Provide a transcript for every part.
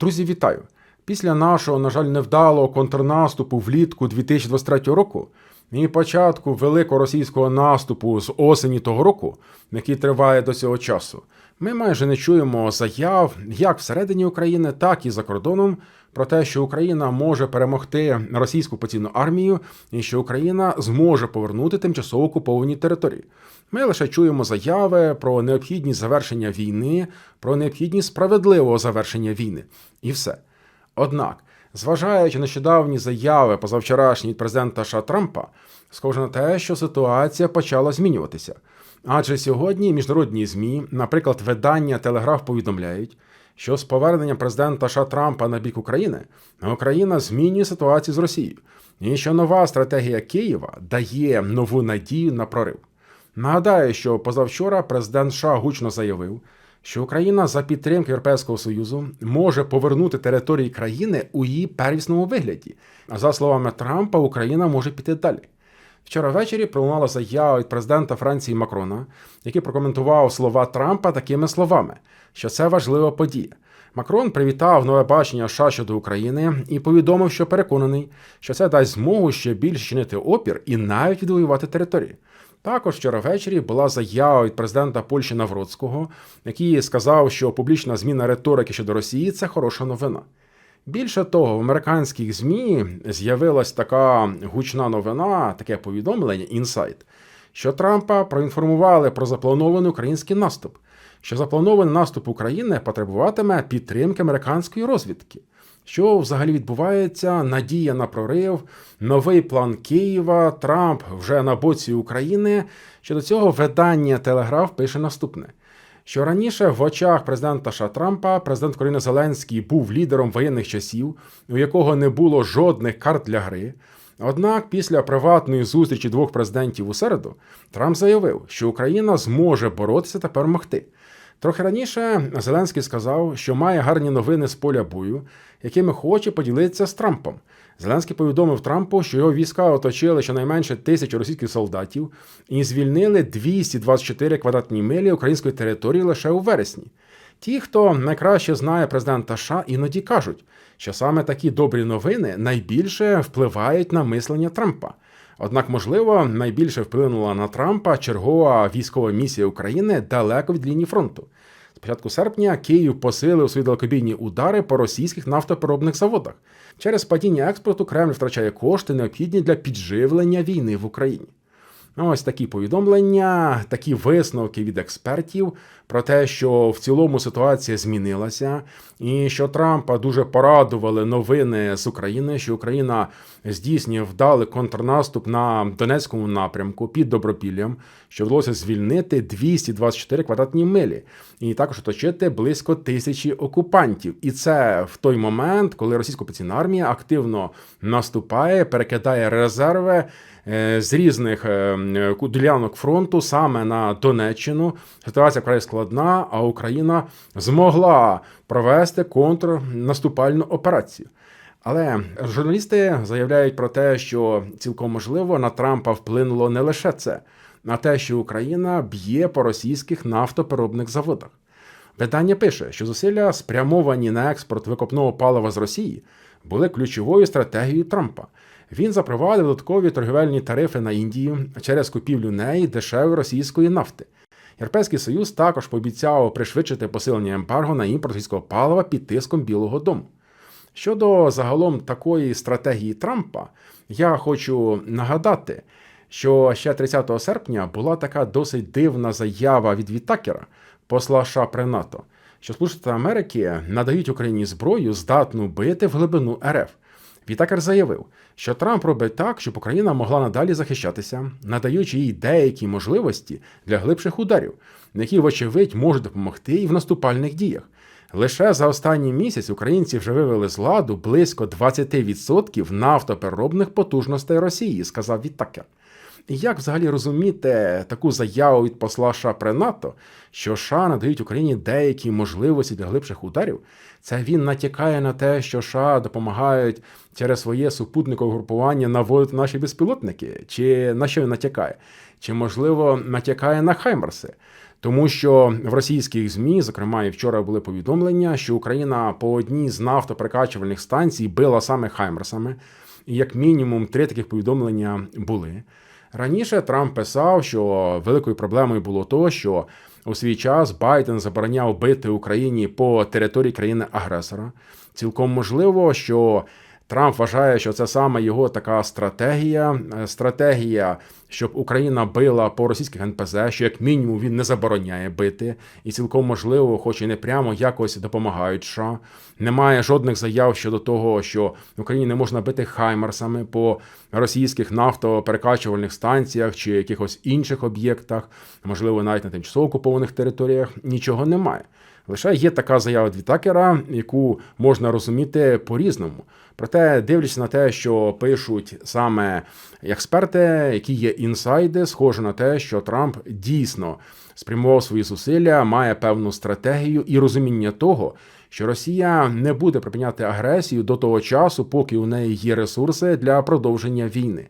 Друзі, вітаю! Після нашого, на жаль, невдалого контрнаступу влітку 2023 року і початку великого російського наступу з осені того року, який триває до цього часу, ми майже не чуємо заяв як всередині України, так і за кордоном про те, що Україна може перемогти російську поційну армію і що Україна зможе повернути тимчасово окуповані території. Ми лише чуємо заяви про необхідність завершення війни, про необхідність справедливого завершення війни, і все. Однак, зважаючи на нещодавні заяви позавчорашні від президента США Трампа, схоже на те, що ситуація почала змінюватися. Адже сьогодні міжнародні ЗМІ, наприклад, видання Телеграф повідомляють, що з поверненням президента США Трампа на бік України Україна змінює ситуацію з Росією, і що нова стратегія Києва дає нову надію на прорив. Нагадаю, що позавчора президент США гучно заявив, що Україна за підтримки Європейського Союзу може повернути території країни у її первісному вигляді. А за словами Трампа, Україна може піти далі. Вчора ввечері пролунала заява від президента Франції Макрона, який прокоментував слова Трампа такими словами, що це важлива подія. Макрон привітав нове бачення США щодо України і повідомив, що переконаний, що це дасть змогу ще більше чинити опір і навіть відвоювати території. Також вчора ввечері була заява від президента Польщі Навроцького, який сказав, що публічна зміна риторики щодо Росії це хороша новина. Більше того, в американських ЗМІ з'явилась така гучна новина, таке повідомлення, інсайт, що Трампа проінформували про запланований український наступ, що запланований наступ України потребуватиме підтримки американської розвідки. Що взагалі відбувається? Надія на прорив, новий план Києва, Трамп вже на боці України. Щодо цього видання Телеграф пише наступне: що раніше в очах президента США Трампа президент України Зеленський був лідером воєнних часів, у якого не було жодних карт для гри. Однак після приватної зустрічі двох президентів у середу Трамп заявив, що Україна зможе боротися та перемогти. Трохи раніше Зеленський сказав, що має гарні новини з поля бою, якими хоче поділитися з Трампом. Зеленський повідомив Трампу, що його війська оточили щонайменше тисячу російських солдатів і звільнили 224 квадратні милі української території лише у вересні. Ті, хто найкраще знає президента США, іноді кажуть, що саме такі добрі новини найбільше впливають на мислення Трампа. Однак, можливо, найбільше вплинула на Трампа чергова військова місія України далеко від лінії фронту. З початку серпня Київ посилив свої далекобійні удари по російських нафтопереробних заводах. Через падіння експорту Кремль втрачає кошти, необхідні для підживлення війни в Україні. Ось такі повідомлення, такі висновки від експертів про те, що в цілому ситуація змінилася, і що Трампа дуже порадували новини з України, що Україна здійснює вдалий контрнаступ на Донецькому напрямку під Добропіллям, що вдалося звільнити 224 квадратні милі, і також оточити близько тисячі окупантів. І це в той момент, коли російська армія активно наступає, перекидає резерви. Е, з різних е, ділянок фронту саме на Донеччину ситуація вкрай складна, а Україна змогла провести контрнаступальну операцію. Але журналісти заявляють про те, що цілком можливо на Трампа вплинуло не лише це, а те, що Україна б'є по російських нафтопереробних заводах. Видання пише, що зусилля, спрямовані на експорт викопного палива з Росії, були ключовою стратегією Трампа. Він запровадив додаткові торгівельні тарифи на Індію через купівлю неї дешевої російської нафти. Європейський Союз також пообіцяв пришвидшити посилення ембарго на імпорт російського палива під тиском Білого Дому. Щодо загалом такої стратегії Трампа, я хочу нагадати, що ще 30 серпня була така досить дивна заява від Вітакера, посла США при НАТО, що Сполучені Америки надають Україні зброю, здатну бити в глибину РФ. Вітакер заявив, що Трамп робить так, щоб Україна могла надалі захищатися, надаючи їй деякі можливості для глибших ударів, які, вочевидь, можуть допомогти і в наступальних діях. Лише за останній місяць українці вже вивели з ладу близько 20% нафтопереробних потужностей Росії, сказав Вітакер. Як взагалі розуміти таку заяву від посла США при НАТО, що США надають Україні деякі можливості для глибших ударів? Це він натякає на те, що США допомагають через своє супутникове групування наводити наші безпілотники? Чи на що він натякає? Чи, можливо, натякає на Хаймерси? Тому що в російських змі, зокрема, і вчора були повідомлення, що Україна по одній з нафтоперекачувальних станцій била саме Хаймерсами, і як мінімум три таких повідомлення були. Раніше Трамп писав, що великою проблемою було то, що у свій час Байден забороняв бити Україні по території країни-агресора. Цілком можливо, що Трамп вважає, що це саме його така стратегія, е, стратегія, щоб Україна била по російських НПЗ, що як мінімум він не забороняє бити, і цілком можливо, хоч і не прямо якось допомагають. США. немає жодних заяв щодо того, що в Україні не можна бити хаймерсами по російських нафтоперекачувальних станціях чи якихось інших об'єктах, можливо, навіть на тимчасово окупованих територіях. Нічого немає. Лише є така заява від Такера, яку можна розуміти по-різному. Проте, дивлячись на те, що пишуть саме експерти, які є інсайди, схоже на те, що Трамп дійсно спрямував свої зусилля, має певну стратегію і розуміння того, що Росія не буде припиняти агресію до того часу, поки у неї є ресурси для продовження війни.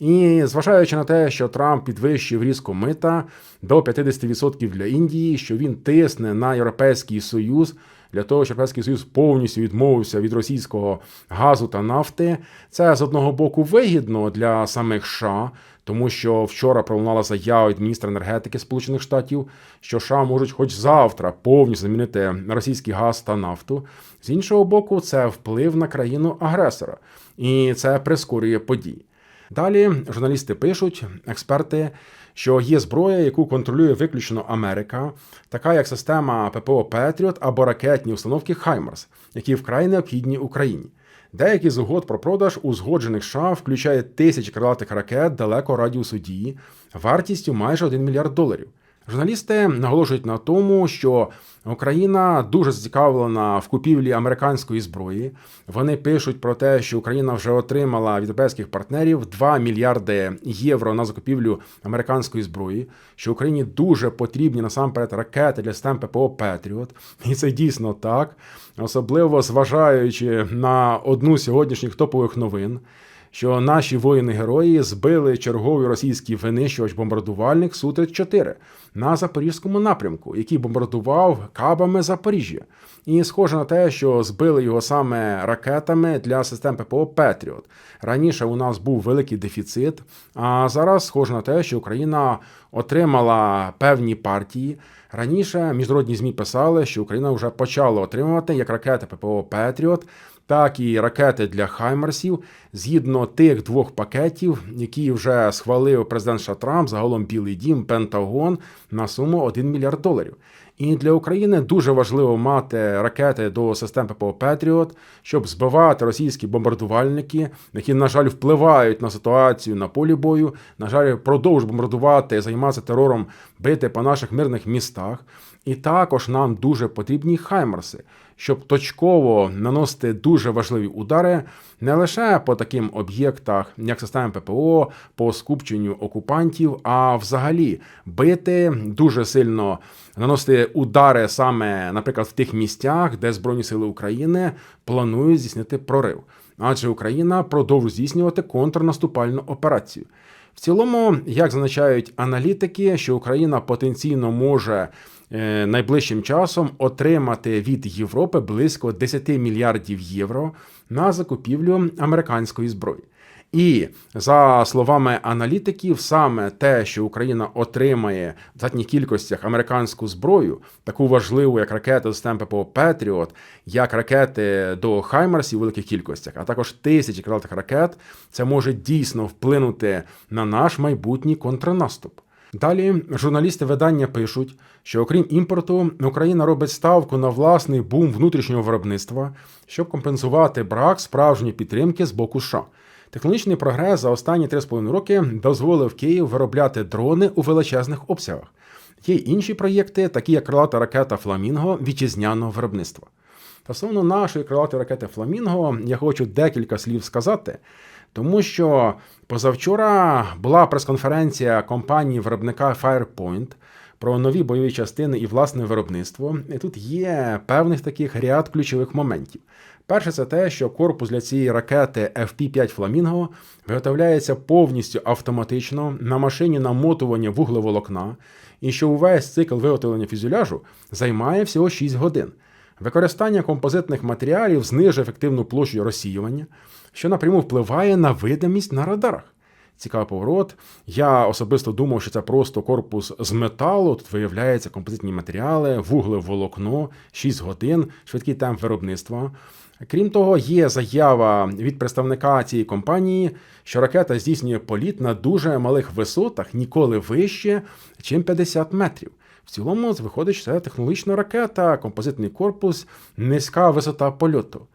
І зважаючи на те, що Трамп підвищив різко мита до 50% для Індії, що він тисне на Європейський Союз для того, щоб Європейський Союз повністю відмовився від російського газу та нафти, це з одного боку вигідно для самих США, тому що вчора пролунала заява від міністра енергетики Сполучених Штатів, що США можуть, хоч завтра, повністю замінити російський газ та нафту. З іншого боку, це вплив на країну агресора, і це прискорює події. Далі журналісти пишуть, експерти, що є зброя, яку контролює виключно Америка, така як система ППО Петріот або ракетні установки Хаймарс, які вкрай необхідні Україні. Деякі з угод про продаж узгоджених США включають тисячі крилатих ракет далеко радіусу дії, вартістю майже 1 мільярд доларів. Журналісти наголошують на тому, що Україна дуже зацікавлена в купівлі американської зброї. Вони пишуть про те, що Україна вже отримала від європейських партнерів 2 мільярди євро на закупівлю американської зброї. Що Україні дуже потрібні насамперед ракети для систем ППО Петріот, і це дійсно так, особливо зважаючи на одну з сьогоднішніх топових новин що наші воїни-герої збили черговий російський винищувач-бомбардувальник Су-34 на запорізькому напрямку, який бомбардував кабами Запоріжжя. І схоже на те, що збили його саме ракетами для систем ППО Петріот. Раніше у нас був великий дефіцит, а зараз схоже на те, що Україна отримала певні партії. Раніше міжнародні змі писали, що Україна вже почала отримувати як ракети ППО Петріот так і ракети для Хаймерсів згідно тих двох пакетів, які вже схвалив президент США Трамп, загалом Білий Дім, Пентагон на суму 1 мільярд доларів. І для України дуже важливо мати ракети до систем ППО Петріот, щоб збивати російські бомбардувальники, які, на жаль, впливають на ситуацію на полі бою. На жаль, продовжують бомбардувати, займатися терором, бити по наших мирних містах. І також нам дуже потрібні хаймерси, щоб точково наносити дуже важливі удари не лише по таким об'єктах, як система ППО, по скупченню окупантів, а взагалі бити дуже сильно наносити удари саме, наприклад, в тих місцях, де Збройні Сили України планують здійснити прорив. Адже Україна продовжує здійснювати контрнаступальну операцію. В цілому, як зазначають аналітики, що Україна потенційно може найближчим часом отримати від Європи близько 10 мільярдів євро на закупівлю американської зброї. І за словами аналітиків, саме те, що Україна отримає в достатніх кількостях американську зброю, таку важливу, як ракети з ППО Петріот, як ракети до Хаймарсів у великих кількостях, а також тисячі крилатих ракет, це може дійсно вплинути на наш майбутній контрнаступ. Далі журналісти видання пишуть, що окрім імпорту, Україна робить ставку на власний бум внутрішнього виробництва, щоб компенсувати брак справжньої підтримки з боку США. Технологічний прогрес за останні 3,5 роки дозволив Київ виробляти дрони у величезних обсягах. Є інші проєкти, такі як крилата ракета Фламінго вітчизняного виробництва. Стосовно нашої крилатої ракети Фламінго, я хочу декілька слів сказати. Тому що позавчора була прес-конференція компанії виробника Firepoint про нові бойові частини і власне виробництво. І тут є певних таких ряд ключових моментів. Перше, це те, що корпус для цієї ракети FP5 Flamingo виготовляється повністю автоматично на машині намотування вуглеволокна, і що увесь цикл виготовлення фюзеляжу займає всього 6 годин. Використання композитних матеріалів знижує ефективну площу розсіювання, що напряму впливає на видимість на радарах. Цікавий поворот. Я особисто думав, що це просто корпус з металу. Тут виявляються композитні матеріали, вугле волокно, 6 годин, швидкий темп виробництва. Крім того, є заява від представника цієї компанії, що ракета здійснює політ на дуже малих висотах, ніколи вище, ніж 50 метрів. В цілому, виходить, що це технологічна ракета, композитний корпус, низька висота польоту.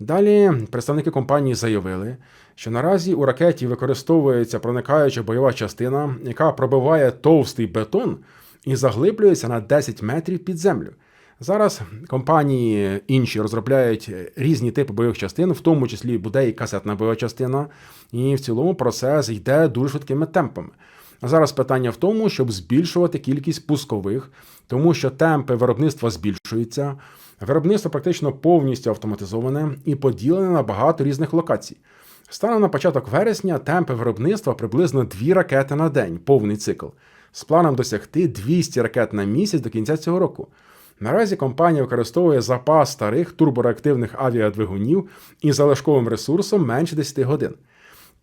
Далі представники компанії заявили, що наразі у ракеті використовується проникаюча бойова частина, яка пробиває товстий бетон і заглиблюється на 10 метрів під землю. Зараз компанії інші розробляють різні типи бойових частин, в тому числі буде і касетна бойова частина, і в цілому процес йде дуже швидкими темпами. Зараз питання в тому, щоб збільшувати кількість пускових, тому що темпи виробництва збільшуються. Виробництво практично повністю автоматизоване і поділене на багато різних локацій. Станом на початок вересня темпи виробництва приблизно 2 ракети на день, повний цикл, з планом досягти 200 ракет на місяць до кінця цього року. Наразі компанія використовує запас старих турбореактивних авіадвигунів із залишковим ресурсом менше 10 годин.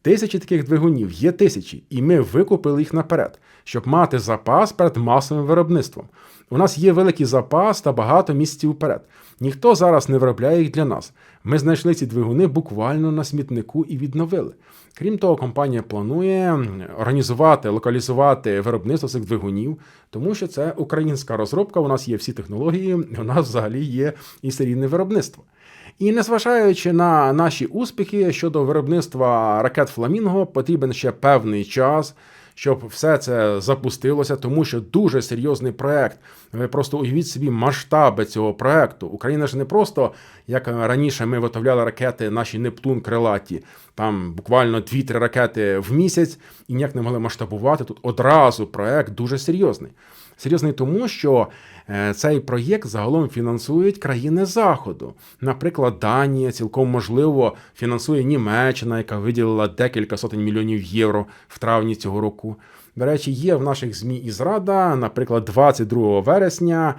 Тисячі таких двигунів є тисячі, і ми викупили їх наперед, щоб мати запас перед масовим виробництвом. У нас є великий запас та багато місяців вперед. Ніхто зараз не виробляє їх для нас. Ми знайшли ці двигуни буквально на смітнику і відновили. Крім того, компанія планує організувати, локалізувати виробництво цих двигунів, тому що це українська розробка. У нас є всі технології, у нас взагалі є і серійне виробництво. І незважаючи на наші успіхи щодо виробництва ракет Фламінго, потрібен ще певний час, щоб все це запустилося, тому що дуже серйозний проект. Ви просто уявіть собі масштаби цього проекту. Україна ж не просто як раніше ми виготовляли ракети, наші Нептун крилаті, там буквально 2-3 ракети в місяць і ніяк не могли масштабувати. Тут одразу проект дуже серйозний. Серйозний тому, що цей проєкт загалом фінансують країни Заходу. Наприклад, Данія цілком можливо фінансує Німеччина, яка виділила декілька сотень мільйонів євро в травні цього року. До речі, є в наших ЗМІ і зрада, наприклад, 22 вересня,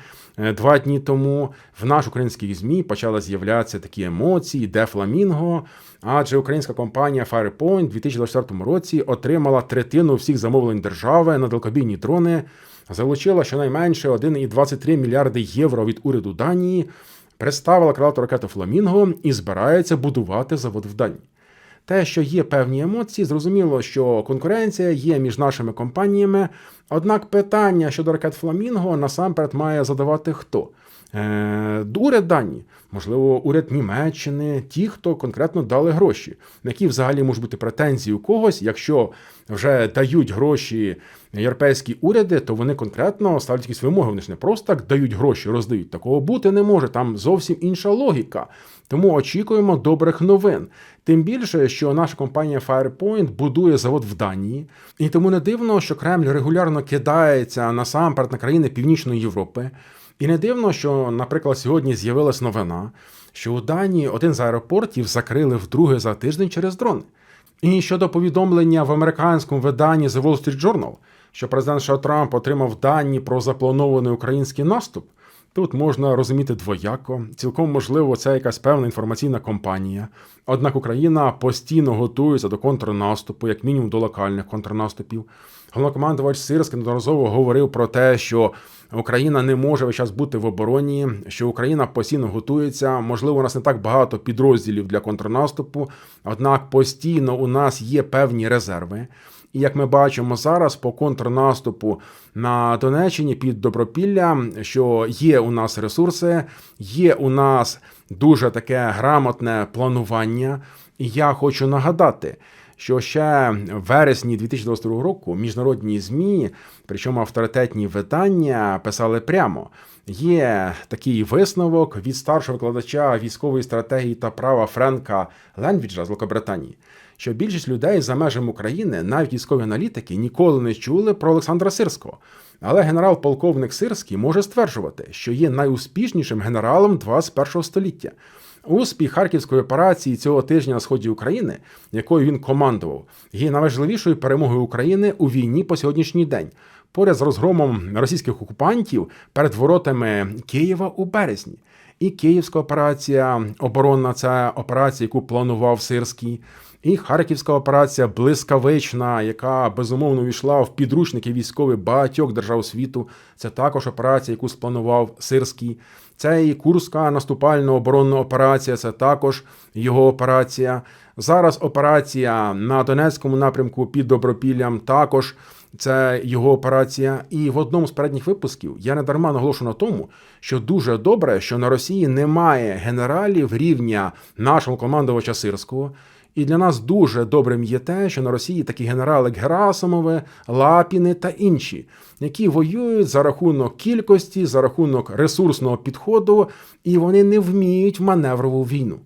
два дні тому, в наш українських ЗМІ почали з'являтися такі емоції, де Фламінго. Адже українська компанія Firepoint у 2024 році отримала третину всіх замовлень держави на далекобійні дрони залучила щонайменше 1,23 мільярди євро від уряду Данії, представила крилату ракету Фламінго і збирається будувати завод в Данії. Те, що є певні емоції, зрозуміло, що конкуренція є між нашими компаніями. Однак питання щодо ракет Фламінго насамперед має задавати хто? Е, уряд Данії, можливо, уряд Німеччини, ті, хто конкретно дали гроші, на які взагалі можуть бути претензії у когось, якщо вже дають гроші європейські уряди, то вони конкретно ставлять якісь вимоги. Вони ж не просто так дають гроші, роздають. Такого бути не може. Там зовсім інша логіка. Тому очікуємо добрих новин. Тим більше, що наша компанія Firepoint будує завод в Данії, і тому не дивно, що Кремль регулярно кидається насамперед на країни Північної Європи. І не дивно, що, наприклад, сьогодні з'явилась новина, що у Данії один з аеропортів закрили вдруге за тиждень через дрони. І щодо повідомлення в американському виданні The Wall Street Journal, що президент США Трамп отримав дані про запланований український наступ, тут можна розуміти двояко. Цілком можливо, це якась певна інформаційна компанія. Однак Україна постійно готується до контрнаступу, як мінімум до локальних контрнаступів. Головнокомандувач Сирський неодноразово говорив про те, що Україна не може весь час бути в обороні, що Україна постійно готується. Можливо, у нас не так багато підрозділів для контрнаступу, однак постійно у нас є певні резерви. І як ми бачимо зараз по контрнаступу на Донеччині під Добропілля, що є у нас ресурси, є у нас дуже таке грамотне планування. І я хочу нагадати що ще в вересні 2022 року міжнародні змі, причому авторитетні видання, писали прямо. Є такий висновок від старшого викладача військової стратегії та права Френка Ленвіджа з Великобританії, що більшість людей за межами України, навіть військові аналітики, ніколи не чули про Олександра Сирського. Але генерал-полковник Сирський може стверджувати, що є найуспішнішим генералом 21 століття. Успіх харківської операції цього тижня на сході України, якою він командував, є найважливішою перемогою України у війні по сьогоднішній день. поряд з розгромом російських окупантів перед воротами Києва у березні. І Київська операція оборонна це операція, яку планував Сирський, і Харківська операція блискавична, яка безумовно увійшла в підручники військові багатьох держав світу. Це також операція, яку спланував Сирський. Це і Курська наступальна оборонна операція, це також його операція. Зараз операція на Донецькому напрямку під Добропіллям також це його операція. І в одному з передніх випусків я не дарма наголошу на тому, що дуже добре, що на Росії немає генералів рівня нашого командувача Сирського. І для нас дуже добрим є те, що на Росії такі генерали, як Герасимови, Лапіни та інші, які воюють за рахунок кількості, за рахунок ресурсного підходу, і вони не вміють маневрову війну.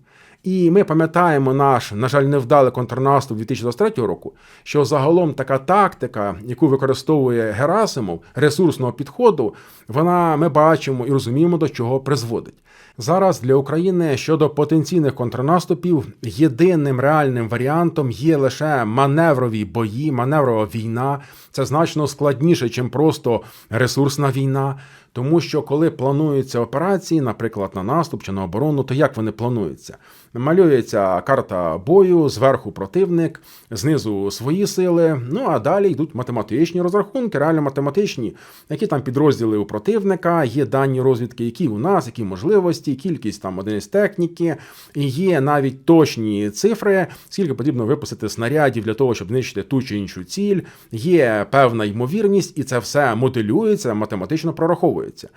І ми пам'ятаємо наш, на жаль, невдалий контрнаступ 2023 року, що загалом така тактика, яку використовує Герасимов, ресурсного підходу, вона ми бачимо і розуміємо, до чого призводить. Зараз для України щодо потенційних контрнаступів єдиним реальним варіантом є лише маневрові бої, маневрова війна. Це значно складніше, ніж просто ресурсна війна. Тому що коли плануються операції, наприклад, на наступ чи на оборону, то як вони плануються? Малюється карта бою, зверху противник, знизу свої сили. Ну а далі йдуть математичні розрахунки, реально математичні, які там підрозділи у противника, є дані розвідки, які у нас, які можливості, кількість там одиниць техніки, і є навіть точні цифри, скільки потрібно випустити снарядів для того, щоб знищити ту чи іншу ціль. Є певна ймовірність, і це все моделюється, математично прораховується.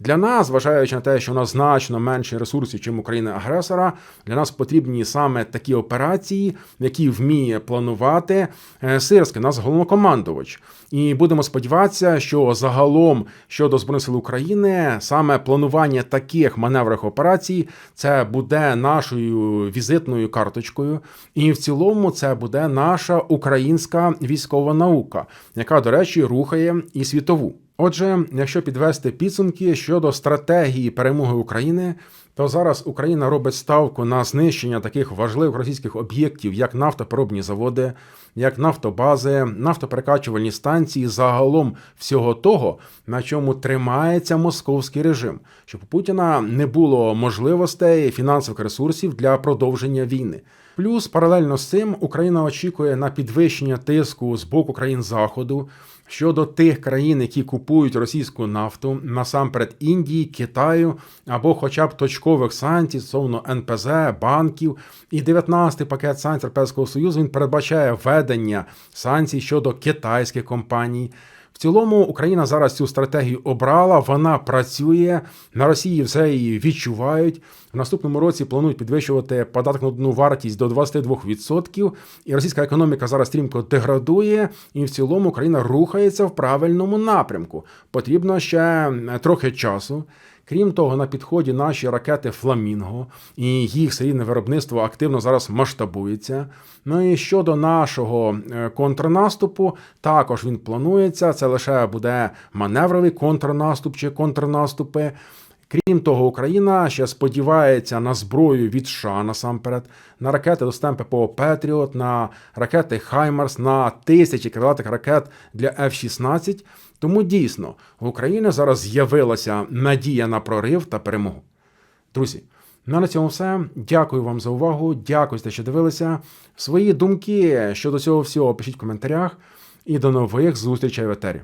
Для нас, зважаючи на те, що у нас значно менше ресурсів, чим України агресора, для нас потрібні саме такі операції, які вміє планувати е, Сирський, нас головнокомандувач. І будемо сподіватися, що загалом щодо збройних сил України саме планування таких маневрих операцій це буде нашою візитною карточкою, і в цілому це буде наша українська військова наука, яка, до речі, рухає і світову. Отже, якщо підвести підсумки щодо стратегії перемоги України, то зараз Україна робить ставку на знищення таких важливих російських об'єктів, як нафтопереробні заводи, як нафтобази, нафтоперекачувальні станції, загалом всього того, на чому тримається московський режим, щоб у Путіна не було можливостей фінансових ресурсів для продовження війни. Плюс паралельно з цим Україна очікує на підвищення тиску з боку країн Заходу щодо тих країн, які купують російську нафту, насамперед Індії, Китаю або хоча б точкових санкцій стосовно НПЗ, банків. І 19-й пакет санкцій Європейського Союзу він передбачає введення санкцій щодо китайських компаній. В цілому Україна зараз цю стратегію обрала, вона працює на Росії. Все її відчувають. В наступному році планують підвищувати одну вартість до 22%. І російська економіка зараз стрімко деградує, і в цілому Україна рухається в правильному напрямку. Потрібно ще трохи часу. Крім того, на підході наші ракети Фламінго і їх серійне виробництво активно зараз масштабується. Ну і щодо нашого е, контрнаступу, також він планується. Це лише буде маневровий контрнаступ чи контрнаступи. Крім того, Україна ще сподівається на зброю від США насамперед, на ракети до ППО Петріот, на ракети Хаймарс, на тисячі крилатих ракет для F-16. Тому дійсно в Україні зараз з'явилася надія на прорив та перемогу. Друзі, ну на цьому все. Дякую вам за увагу. Дякую, що дивилися. Свої думки щодо цього всього пишіть в коментарях. І до нових зустрічей в етері.